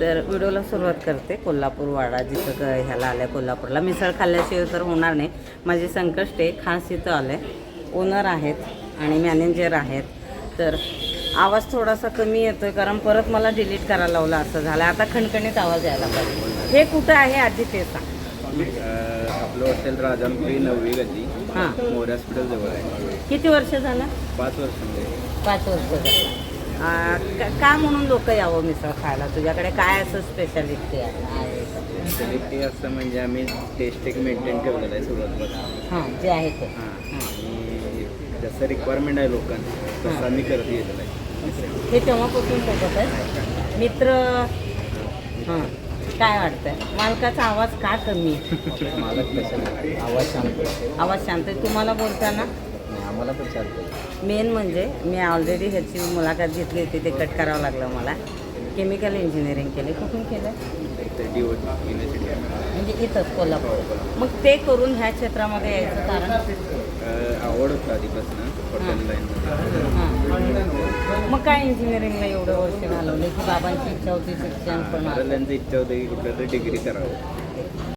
तर व्हिडिओला सुरुवात करते. कोल्हापूर वाडा जिथं ह्याला आलं कोल्हापूरला. मिसळ खाल्ल्याशिवाय तर होणार नाही. माझे संकष्ट आहे. खास इथं आलं ओनर आहेत आणि मॅनेजर आहेत. तर आवाज थोडासा कमी येतोय कारण परत मला डिलीट करायला लावला असं झालं आता खणखणीत आवाज यायला पाहिजे. हे कुठं आहे आधी ते सांग. आपलं हॉटेल राजांपुरी नववी गल्ली. हां. मोरे हॉस्पिटल जवळ आहे. किती वर्ष झालं? पाच वर्ष पाच वर्ष झालं. का- म्हणून लोक यावं मिसळ खायला? तुझ्याकडे काय असं स्पेशालिटी आहे? स्पेशलिटी असं म्हणजे आम्ही टेस्ट एक मेंटेन ठेवलेलं आहे सुरुवातीपासून. हां जे आहे ते. आणि जसं रिक्वायरमेंट आहे लोकांना तसं आम्ही करत गेलेलं आहे. हे तेव्हापासून सोबत आहे? मित्र? हां. काय वाटतंय? मालकाचा आवाज का कमी? आवाज शांत आवाज शांत आहे. तुम्हाला बोलताना? आम्हाला पण चालतं मेन म्हणजे मी ऑलरेडी ह्याची मुलाखत घेतली होती ते कट करावं लागलं मला. केमिकल इंजिनिअरिंग केले कुठून केलं म्हणजे इथंच कोल्हापूर. मग ते करून ह्या क्षेत्रामध्ये यायचं कारण? आवड होतं आधीपासून हां. मग काय इंजिनिअरिंगला एवढं वर्ष घालवले? की बाबांची इच्छा होती शिक्षण पण इच्छा होती की कुठलं तरी डिग्री करावं.